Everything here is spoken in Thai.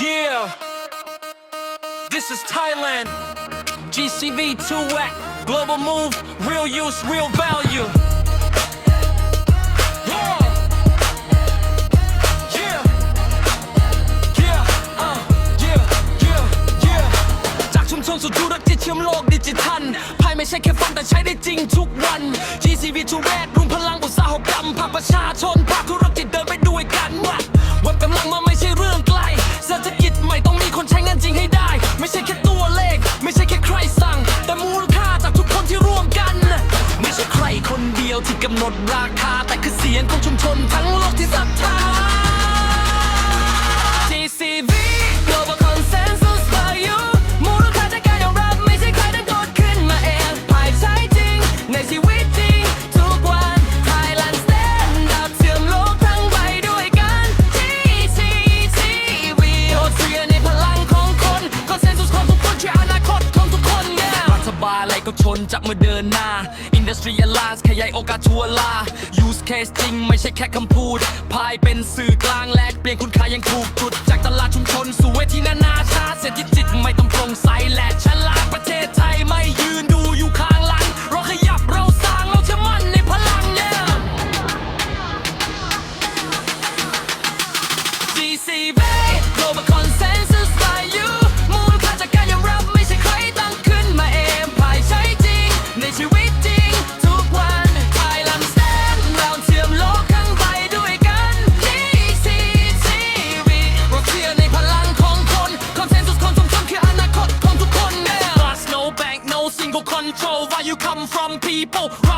Yeah. This is Thailand. GCV 2 Act. Global move. Real use, real value. Yeah. Yeah. Yeah. Uh. Yeah. Yeah. Yeah. จากชุมชนสู่ธุรกิจเชื่อมโลกดิจิทัลภายไม่ใช่แค่ฟังแต่ใช้ได้จริงทุกวัน GCV ทูแวดรวมพลังอุตสาหกรรมภาคประชาชนภาคธุร กำหนดราคาแต่คือเสียงของชุมชนทั้งโลกที่ศรัทธา อะไรก็ชนจับมือเดินหน้า Industry Alliance ขยายโอกาสทั่วลา Use case จริงไม่ใช่แค่คำพูด พายเป็นสื่อกลางแลกเปลี่ยนคุณค่ายังถูกจุด จากตลาดชุมชนสู่เวทีนานาชาติเศรษฐกิจไม่ต้องโปร่งใสและฉลาดประเทศไทยไม่ยืนดูอยู่ข้างหลังเราขยับเราสร้างเราเชื่อมั่นในพลังเนี่ย GC Oh.